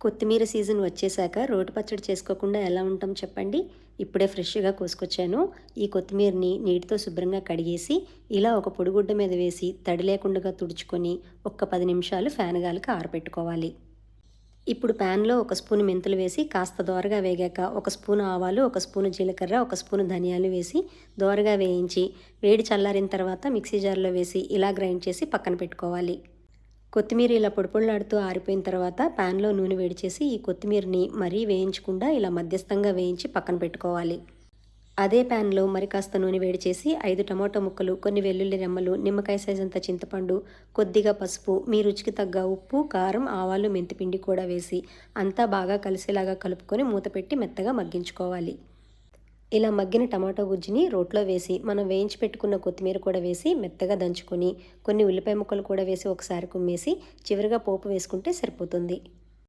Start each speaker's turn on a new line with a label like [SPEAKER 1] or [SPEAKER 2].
[SPEAKER 1] కొత్తిమీర సీజన్ వచ్చేసాక రోటి పచ్చడి చేసుకోకుండా ఎలా ఉంటాం చెప్పండి. ఇప్పుడే ఫ్రెష్గా కోసుకొచ్చాను. ఈ కొత్తిమీరని నీటితో శుభ్రంగా కడిగేసి ఇలా ఒక పొడిగుడ్డ మీద వేసి తడి లేకుండా తుడుచుకొని ఒక్క పది నిమిషాలు ఫ్యాన్ గాలికి ఆరబెట్టుకోవాలి ఇప్పుడు ప్యాన్లో ఒక స్పూన్ మెంతులు వేసి కాస్త దోరగా వేగాక ఒక స్పూన్ ఆవాలు ఒక స్పూన్ జీలకర్ర ఒక స్పూన్ ధనియాలు వేసి దోరగా వేయించి వేడి చల్లారిన తర్వాత మిక్సీ జార్లో వేసి ఇలా గ్రైండ్ చేసి పక్కన పెట్టుకోవాలి. కొత్తిమీర ఇలా పొడిపొడలాడుతూ ఆరిపోయిన తర్వాత ప్యాన్లో నూనె వేడి చేసి ఈ కొత్తిమీరని మరీ వేయించకుండా ఇలా మధ్యస్థంగా వేయించి పక్కన పెట్టుకోవాలి. అదే ప్యాన్లో మరి కాస్త నూనె వేడి చేసి ఐదు టమాటో ముక్కలు కొన్ని వెల్లుల్లి రెమ్మలు నిమ్మకాయ సైజ్ అంత చింతపండు కొద్దిగా పసుపు మీ రుచికి తగ్గ ఉప్పు కారం ఆవాలు మెంతిపిండి కూడా వేసి అంతా బాగా కలిసేలాగా కలుపుకొని మూత పెట్టి మెత్తగా మగ్గించుకోవాలి. ఇలా మగ్గిన టమాటో గుజ్జుని రోట్లో వేసి మనం వేయించి పెట్టుకున్న కొత్తిమీర కూడా వేసి మెత్తగా దంచుకొని కొన్ని ఉల్లిపాయ ముక్కలు కూడా వేసి ఒకసారి కుమ్మేసి చివరిగా పోపు వేసుకుంటే సరిపోతుంది.